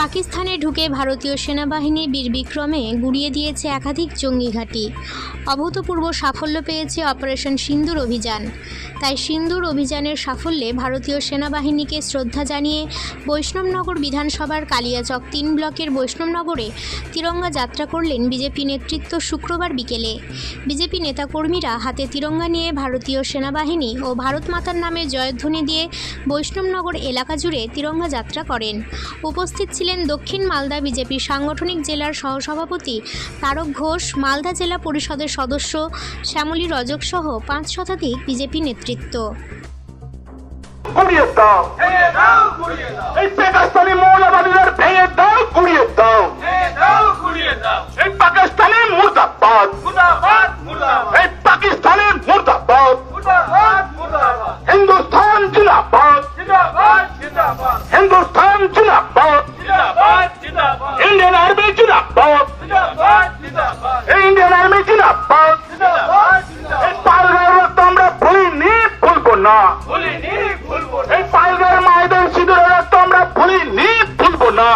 পাকিস্তানে ঢুকে ভারতীয় সেনাবাহিনী বীরবিক্রমে গুড়িয়ে দিয়েছে একাধিক জঙ্গি ঘাঁটি। অভূতপূর্ব সাফল্য পেয়েছে অপারেশন সিন্দুর অভিযান। তাই সিন্দুর অভিযানের সাফল্যে ভারতীয় সেনাবাহিনীকে শ্রদ্ধা জানিয়ে বৈষ্ণবনগর বিধানসভার কালিয়াচক তিন ব্লকের বৈষ্ণবনগরে তিরঙ্গা যাত্রা করলেন বিজেপি নেতৃত্ব শুক্রবার বিকেলে। বিজেপি নেতাকর্মীরা হাতে তিরঙ্গা নিয়ে ভারতীয় সেনাবাহিনী ও ভারত মাতার নামে জয়ধ্বনি দিয়ে বৈষ্ণবনগর এলাকা জুড়ে তিরঙ্গা যাত্রা করেন। উপস্থিত ছিলেন দক্ষিণ মালদা বিজেপি সাংগঠনিক জেলার সহসভাপতি তারক ঘোষ মালদা জেলা পরিষদের সদস্য শ্যামলী রজক সহ পাঁচ শতাধিক বিজেপি নেতৃত্ব। এই ইন্ডিয়ান আর্মি জিন্দাবাদ। এই পালগাঁয়ের রক্ত আমরা ভুলিনি ভুলবো না। এই পালগাঁয়ের মায়েদের সিঁদুরের রক্ত আমরা ভুলিনি ভুলবো না।